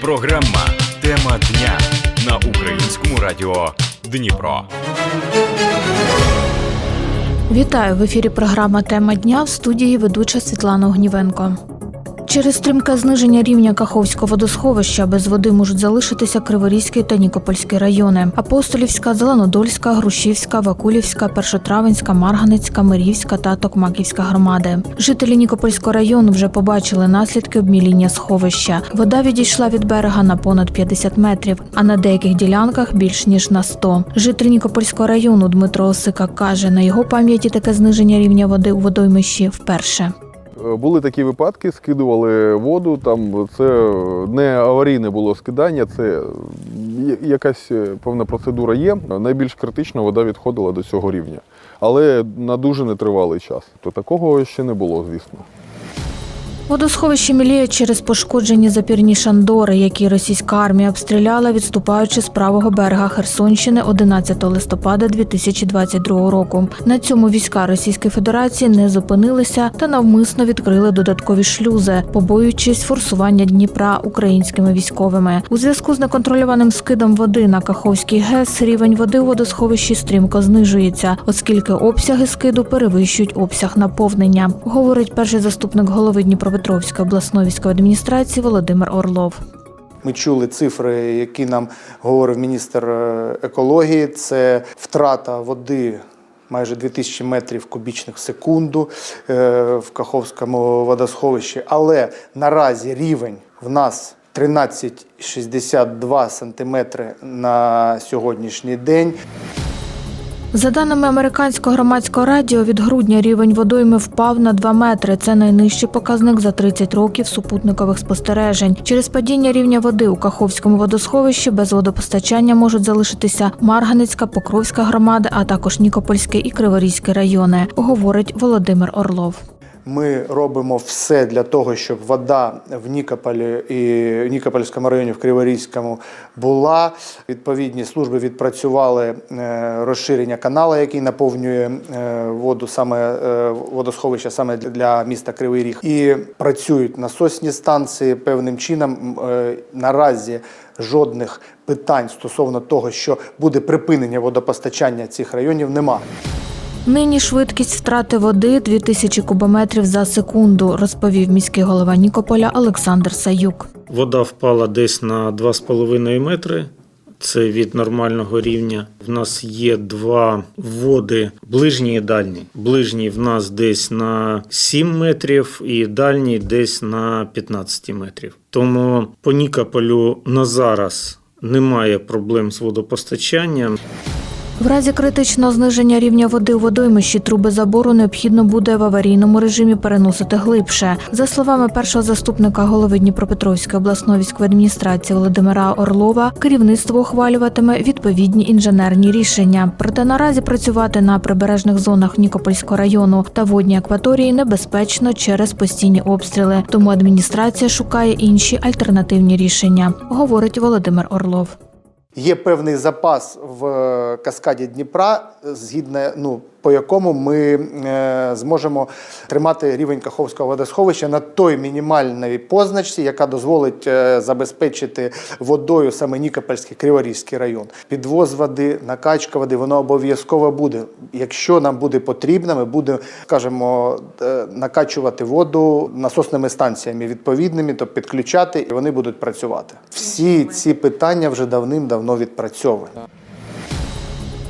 Програма Тема дня на українському радіо Дніпро. Вітаю в ефірі. Програма Тема дня в студії ведуча Світлана Огнівенко. Через стрімке зниження рівня Каховського водосховища без води можуть залишитися Криворізький та Нікопольський райони: Апостолівська, Зеленодольська, Грушівська, Вакулівська, Першотравенська, Марганецька, Мирівська та Токмаківська громади. Жителі Нікопольського району вже побачили наслідки обміління сховища. Вода відійшла від берега на понад 50 метрів, а на деяких ділянках більш ніж на 100. Житель Нікопольського району Дмитро Осика каже, на його пам'яті таке зниження рівня води у водоймищі вперше. Е, Були такі випадки, скидували воду. Там це не аварійне було скидання, це якась е, певна процедура є. Найбільш критично вода відходила до цього рівня, але на дуже нетривалий час. То такого ще не було, звісно. Водосховище міліє через пошкоджені запірні шандори, які російська армія обстріляла, відступаючи з правого берега Херсонщини 11 листопада 2022 року. На цьому війська Російської Федерації не зупинилися та навмисно відкрили додаткові шлюзи, побоюючись форсування Дніпра українськими військовими. У зв'язку з неконтрольованим скидом води на Каховський ГЕС рівень води у водосховищі стрімко знижується, оскільки обсяги скиду перевищують обсяг наповнення, говорить перший заступник голови Дніпропетровської обласної військової адміністрації Володимир Орлов. Ми чули цифри, які нам говорив міністр е, екології. Це втрата води майже 2000 метрів кубічних в секунду е, в Каховському водосховищі. Але наразі рівень в нас 13,62 сантиметри на сьогоднішній день. За даними американського громадського радіо, від грудня рівень водойми впав на 2 метри. Це найнижчий показник за 30 років супутникових спостережень. Через падіння рівня води у Каховському водосховищі без водопостачання можуть залишитися Марганецька, Покровська громади, а також Нікопольський і Криворізький райони, говорить Володимир Орлов. Ми робимо все для того, щоб вода в Нікополі і Нікопольському районі, в Криворізькому була. Відповідні служби відпрацювали е, розширення канала, який наповнює е, воду саме е, водосховища саме для міста Кривий Ріг. І працюють насосні станції певним чином. Наразі жодних питань стосовно того, що буде припинення водопостачання цих районів, немає. Нині швидкість втрати води 2000 кубометрів за секунду, розповів міський голова Нікополя Олександр Саюк. Вода впала десь на 2,5 метри. Це від нормального рівня. В нас є два води ближній і дальній. Ближній в нас десь на 7 метрів, і дальній десь на 15 метрів. Тому по Нікополю на зараз немає проблем з водопостачанням. В разі критичного зниження рівня води у водоймищі труби забору необхідно буде в аварійному режимі переносити глибше. За словами першого заступника голови Дніпропетровської обласної військової адміністрації Володимира Орлова, керівництво ухвалюватиме відповідні інженерні рішення. Проте наразі працювати на прибережних зонах Нікопольського району та водній акваторії небезпечно через постійні обстріли. Тому адміністрація шукає інші альтернативні рішення, говорить Володимир Орлов. Є певний запас в е, каскаді Дніпра, згідно ну по якому ми е, зможемо тримати рівень Каховського водосховища на той мінімальній позначці, яка дозволить е, забезпечити водою саме Нікопольський Криворізький район. Підвоз води, накачка води, воно обов'язково буде. Якщо нам буде потрібно, ми будемо, скажімо, е, накачувати воду насосними станціями відповідними, то підключати, і вони будуть працювати. Всі ці питання вже давним-давно відпрацьовані.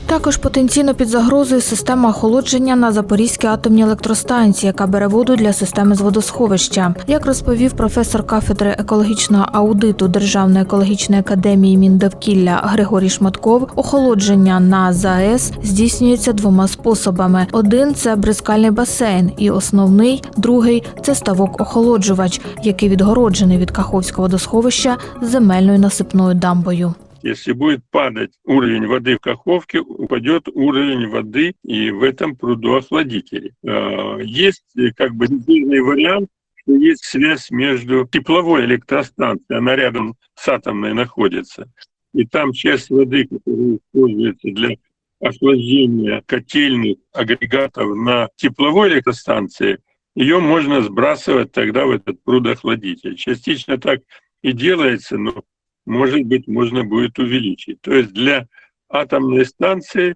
Також потенційно під загрозою система охолодження на Запорізькій атомній електростанції, яка бере воду для системи з водосховища. Як розповів професор кафедри екологічного аудиту Державної екологічної академії Міндовкілля Григорій Шматков, охолодження на ЗАЕС здійснюється двома способами: один це бризкальний басейн, і основний, другий це ставок-охолоджувач, який відгороджений від Каховського водосховища земельною насипною дамбою. Если будет падать уровень воды в Каховке, упадет уровень воды и в этом прудоохладителе. Э, Есть э, как бы резервный вариант, что есть связь между тепловой электростанцией, она рядом с атомной находится, и там часть воды, которая используется для охлаждения котельных агрегатов на тепловой электростанции, ее можно сбрасывать тогда в этот прудоохладитель. Частично так и делается, но, может быть, можно будет увеличить. То есть для атомной станции,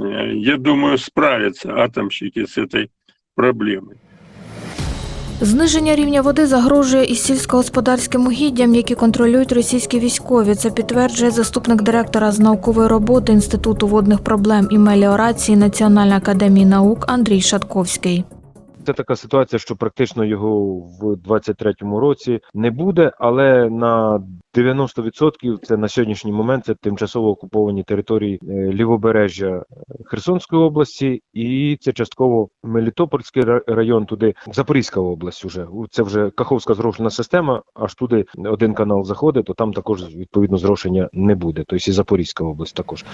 э, я думаю, справятся атомщики с этой проблемой. Зниження рівня води загрожує і сільськогосподарським угіддям, які контролюють російські військові. Це підтверджує заступник директора з наукової роботи Інституту водних проблем і меліорації Національної академії наук Андрій Шатковський. Це така ситуація, що практично його в 23-му році не буде, але на 90% це на сьогоднішній момент це тимчасово окуповані території е, лівобережжя е, Херсонської області, і це частково Мелітопольський район, туди Запорізька область. Уже це вже Каховська зрошена система. Аж туди один канал заходить, то там також відповідно зрошення не буде. Тобто і Запорізька область також.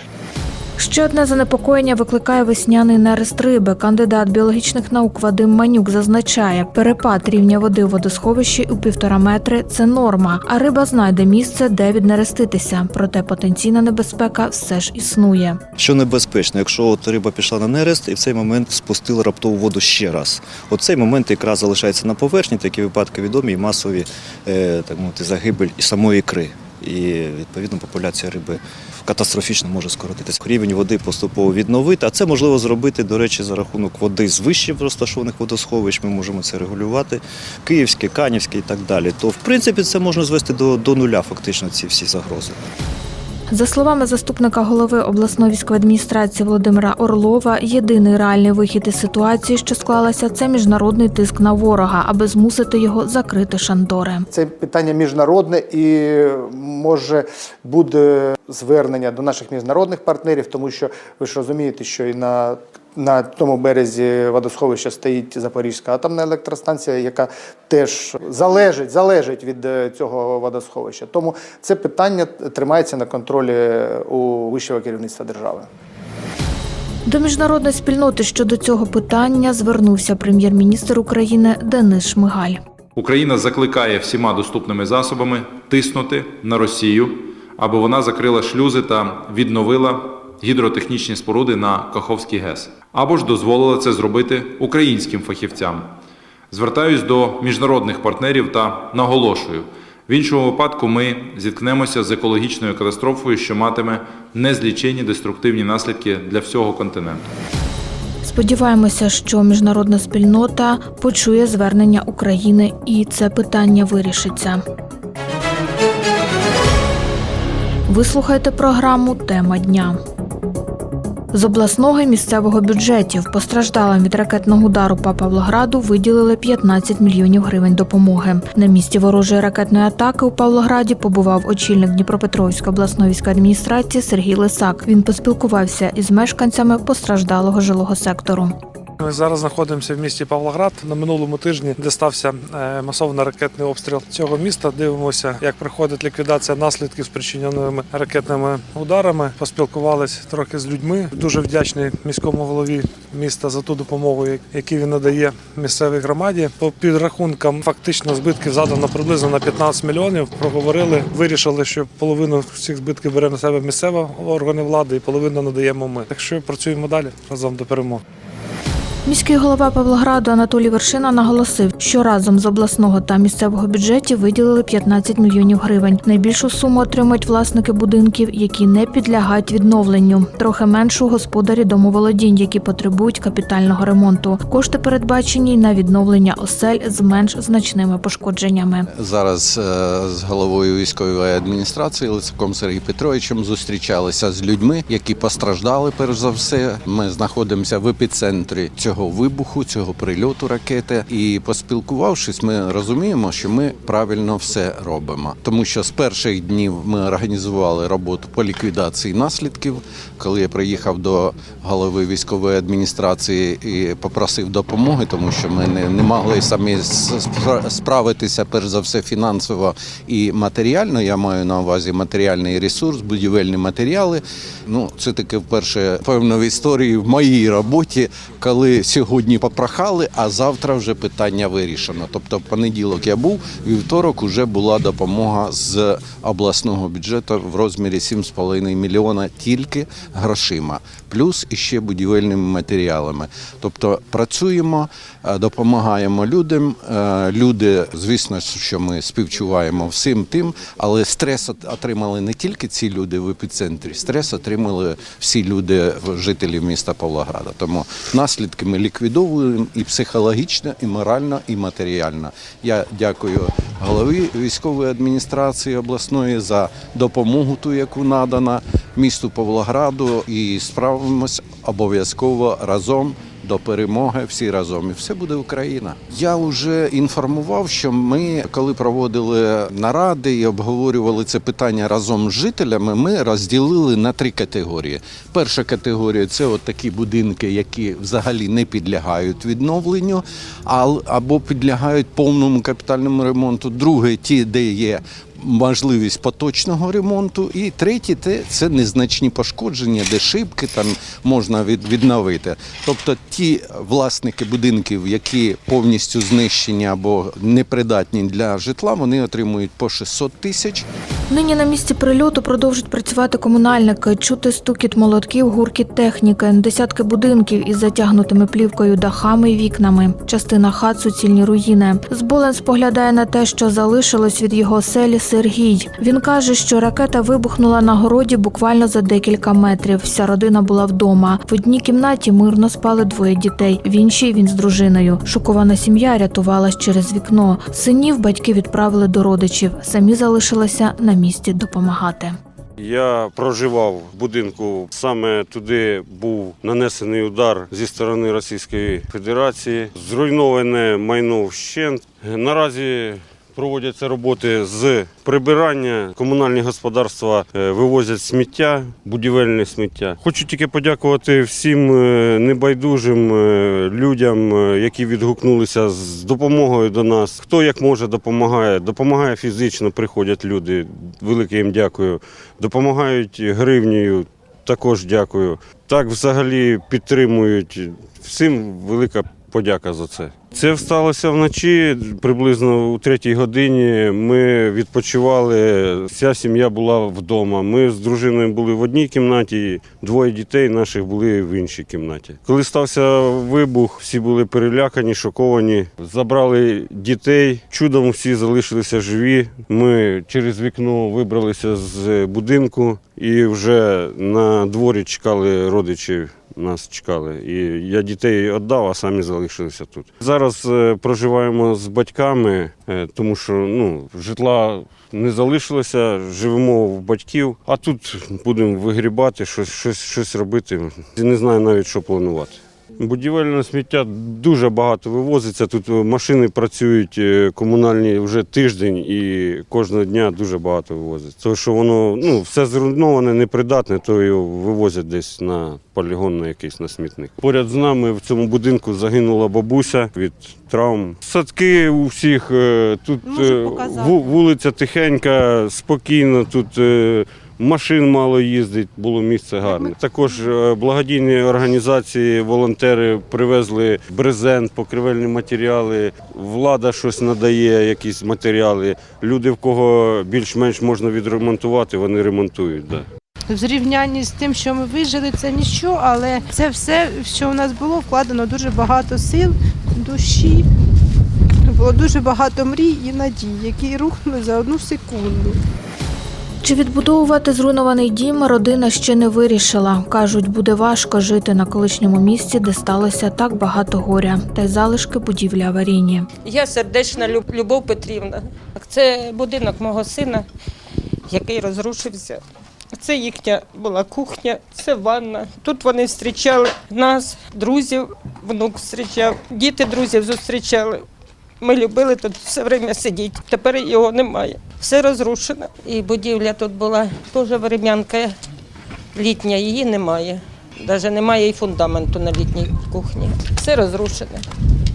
Ще одне занепокоєння викликає весняний нерест риби. Кандидат біологічних наук Вадим Манюк зазначає, перепад рівня води у водосховищі у півтора метри це норма, а риба знайде місце, де віднереститися. Проте потенційна небезпека все ж існує. Що небезпечно, якщо от риба пішла на нерест і в цей момент спустила раптову воду ще раз. От цей момент якраз залишається на поверхні, такі випадки відомі і масові е, так мовити, загибель і самої ікри. І відповідно популяція риби катастрофічно може скоротитися. Рівень води поступово відновити, а це можливо зробити, до речі, за рахунок води з вище розташованих водосховищ. Ми можемо це регулювати, київське, канівське і так далі. То в принципі це можна звести до, до нуля, фактично, ці всі загрози. За словами заступника голови обласної військової адміністрації Володимира Орлова, єдиний реальний вихід із ситуації, що склалася, це міжнародний тиск на ворога, аби змусити його закрити шандори. Це питання міжнародне і може буде звернення до наших міжнародних партнерів, тому що ви ж розумієте, що і на на тому березі водосховища стоїть Запорізька атомна електростанція, яка теж залежить, залежить від е, цього водосховища. Тому це питання тримається на контролі у вищого керівництва держави. До міжнародної спільноти щодо цього питання звернувся прем'єр-міністр України Денис Шмигаль. Україна закликає всіма доступними засобами тиснути на Росію, аби вона закрила шлюзи та відновила гідротехнічні споруди на Каховський ГЕС, або ж дозволила це зробити українським фахівцям. Звертаюсь до міжнародних партнерів та наголошую: в іншому випадку ми зіткнемося з екологічною катастрофою, що матиме незліченні деструктивні наслідки для всього континенту. Сподіваємося, що міжнародна спільнота почує звернення України і це питання вирішиться. Ви слухаєте програму Тема дня. З обласного і місцевого бюджетів постраждалим від ракетного удару по Павлограду виділили 15 мільйонів гривень допомоги. На місці ворожої ракетної атаки у Павлограді побував очільник Дніпропетровської обласної військової адміністрації Сергій Лисак. Він поспілкувався із мешканцями постраждалого жилого сектору. Ми зараз знаходимося в місті Павлоград на минулому тижні, де стався е, масований ракетний обстріл цього міста. Дивимося, як проходить ліквідація наслідків спричиненими ракетними ударами. Поспілкувалися трохи з людьми. Дуже вдячний міському голові міста за ту допомогу, яку він надає місцевій громаді. По підрахункам фактично збитків задано приблизно на 15 мільйонів. Проговорили, вирішили, що половину всіх збитків бере на себе місцева органи влади, і половину надаємо ми. Так що працюємо далі разом до перемоги. Міський голова Павлограду Анатолій Вершина наголосив, що разом з обласного та місцевого бюджетів виділили 15 мільйонів гривень. Найбільшу суму отримають власники будинків, які не підлягають відновленню. Трохи меншу господарі домоволодінь, які потребують капітального ремонту. Кошти передбачені на відновлення осель з менш значними пошкодженнями. Зараз е, з головою військової адміністрації Лицаком Сергієм Петровичем зустрічалися з людьми, які постраждали. Перш за все, ми знаходимося в епіцентрі цього вибуху, цього прильоту ракети. І поспілкувавшись, ми розуміємо, що ми правильно все робимо, тому що з перших днів ми організували роботу по ліквідації наслідків. Коли я приїхав до голови військової адміністрації і попросив допомоги, тому що ми не, не могли самі справитися перш за все фінансово і матеріально. Я маю на увазі матеріальний ресурс, будівельні матеріали. Ну це таке вперше певно в історії в моїй роботі, коли сьогодні попрохали, а завтра вже питання вирішено. Тобто, в понеділок я був, вівторок вже була допомога з обласного бюджету в розмірі 7,5 мільйона тільки грошима, плюс іще будівельними матеріалами. Тобто працюємо, допомагаємо людям. Е, Люди, звісно, що ми співчуваємо всім тим, але стрес отримали не тільки ці люди в епіцентрі, стрес отримали всі люди, жителі міста Павлограда. Тому наслідки ми ліквідовуємо і психологічно, і морально, і матеріально. Я дякую голові військової адміністрації обласної за допомогу, ту, яку надана місту Павлограду, і справимось обов'язково разом. До перемоги всі разом, і все буде Україна. Я вже інформував, що ми, коли проводили наради і обговорювали це питання разом з жителями, ми розділили на три категорії. Перша категорія це от такі будинки, які взагалі не підлягають відновленню, або підлягають повному капітальному ремонту. Друге, ті, де є можливість поточного ремонту. І третє те це незначні пошкодження, де шибки там можна від, відновити. Тобто ті власники будинків, які повністю знищені або непридатні для житла, вони отримують по 600 тисяч. Нині на місці прильоту продовжують працювати комунальники, чути стукіт молотків, гуркіт техніки, десятки будинків із затягнутими плівкою дахами і вікнами. Частина хат суцільні руїни. Зболен споглядає на те, що залишилось від його селі Сергій. Він каже, що ракета вибухнула на городі буквально за декілька метрів. Вся родина була вдома. В одній кімнаті мирно спали двоє дітей. В іншій він з дружиною. Шокована сім'я рятувалась через вікно. Синів батьки відправили до родичів. Самі залишилися на місці допомагати. Я проживав в будинку. Саме туди був нанесений удар зі сторони Російської Федерації. Зруйноване майно вщент. Наразі проводяться роботи з прибирання. Комунальні господарства е, вивозять сміття, будівельне сміття. Хочу тільки подякувати всім е, небайдужим е, людям, які відгукнулися з допомогою до нас. Хто як може допомагає, допомагає фізично, приходять люди. Велике їм дякую. Допомагають гривнею. Також дякую. Так взагалі підтримують. Всім велика подяка за це. Це сталося вночі, приблизно у третій годині. Ми відпочивали. Вся сім'я була вдома. Ми з дружиною були в одній кімнаті, двоє дітей наших були в іншій кімнаті. Коли стався вибух, всі були перелякані, шоковані. Забрали дітей. Чудом всі залишилися живі. Ми через вікно вибралися з будинку і вже на дворі чекали родичів нас чекали. І я дітей віддав, а самі залишилися тут. Зараз е, проживаємо з батьками, е, тому що ну, житла не залишилося, живемо в батьків, а тут будемо вигрібати, щось, щось, щось робити. Не знаю навіть, що планувати. Будівельне сміття дуже багато вивозиться. Тут машини працюють е, комунальні вже тиждень і кожного дня дуже багато вивозять. Тому що воно ну, все зруйноване, непридатне, то його вивозять десь на полігон на якийсь на смітник. Поряд з нами в цьому будинку загинула бабуся від травм. Садки у всіх е, тут е, вулиця тихенька, спокійно тут. Машин мало їздить, було місце гарне. Також е, благодійні організації, волонтери привезли брезент, покривельні матеріали. Влада щось надає, якісь матеріали. Люди, в кого більш-менш можна відремонтувати, вони ремонтують. Да. В зрівнянні з тим, що ми вижили, це нічого, але це все, що у нас було, вкладено дуже багато сил, душі. Було дуже багато мрій і надій, які рухнули за одну секунду. Чи відбудовувати зруйнований дім родина ще не вирішила. Кажуть, буде важко жити на колишньому місці, де сталося так багато горя, та й залишки будівлі аварійні. Я сердечна Люб- Любов Петрівна. Це будинок мого сина, який розрушився. Це їхня була кухня, це ванна. Тут вони зустрічали нас, друзів, внук зустрічав, діти друзів зустрічали. Ми любили тут все время сидіти. Тепер його немає. Все розрушено. І будівля тут була теж врем'янка літня, її немає. Навіть немає і фундаменту на літній кухні. Все розрушене.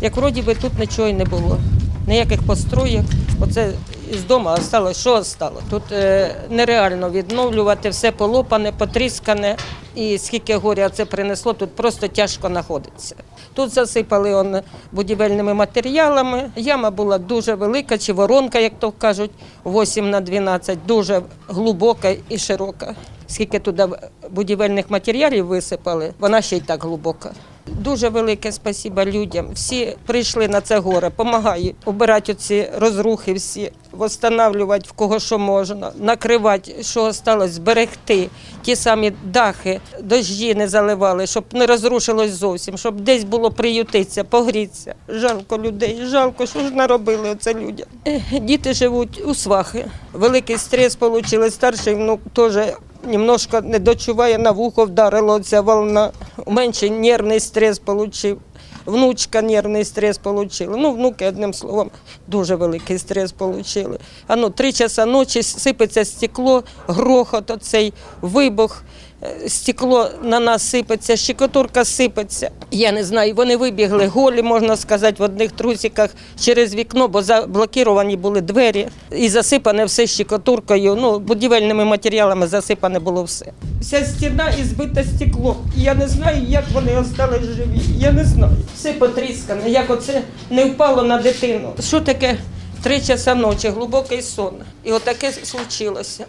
Як вроді би тут нічого і не було. Ніяких построєк. Оце із дому осталось, що осталось? Тут е, нереально відновлювати, все полопане, потріскане. І скільки горя це принесло, тут просто тяжко знаходиться. Тут засипали он будівельними матеріалами. Яма була дуже велика, чи воронка, як то кажуть, 8 на 12, дуже глибока і широка. Скільки туди будівельних матеріалів висипали, вона ще й так глибока. Дуже велике спасіба людям. Всі прийшли на це горе, допомагають обирати ці розрухи, всі встановлювати в кого що можна, накривати, що осталось, зберегти ті самі дахи, дощі не заливали, щоб не розрушилось зовсім, щоб десь було приютитися, погрітися. Жалко людей, жалко, що ж наробили оце людям. Діти живуть у свахи. Великий стрес отримали. Старший внук теж немножко не дочуває, на вухо вдарила ця волна. Менший нервний стрес отримав. Внучка нервний стрес отримала. Ну, внуки, одним словом, дуже великий стрес отримали. А ну, три часа ночі сипеться стекло, грохот, оцей вибух. Е, Стекло на нас сипеться, щекотурка сипеться. Я не знаю, вони вибігли голі, можна сказати, в одних трусиках через вікно, бо заблоковані були двері і засипане все щекотуркою. Ну, будівельними матеріалами засипане було все. Вся стіна і збите стекло. Я не знаю, як вони остались живі. Я не знаю. Все потріскане, як оце не впало на дитину. Що таке три часа ночі, глибокий сон. І отаке случилося.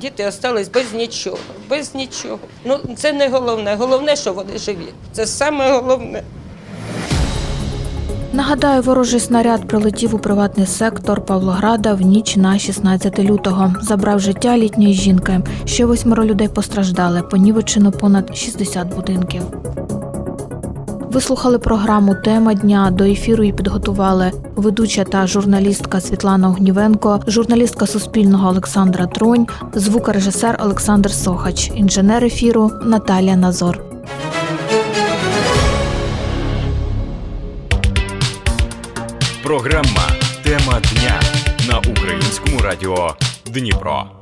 Діти остались без нічого, без нічого. Ну це не головне. Головне, що вони живі. Це саме головне. Нагадаю, ворожий снаряд прилетів у приватний сектор Павлограда в ніч на 16 лютого. Забрав життя літньої жінки. Ще восьмеро людей постраждали. Понівечено понад 60 будинків. Ви слухали програму Тема дня. До ефіру її підготували ведуча та журналістка Світлана Огнівенко, журналістка Суспільного Олександра Тронь, звукорежисер Олександр Сохач, інженер ефіру Наталія Назор. Програма Тема дня на українському радіо Дніпро.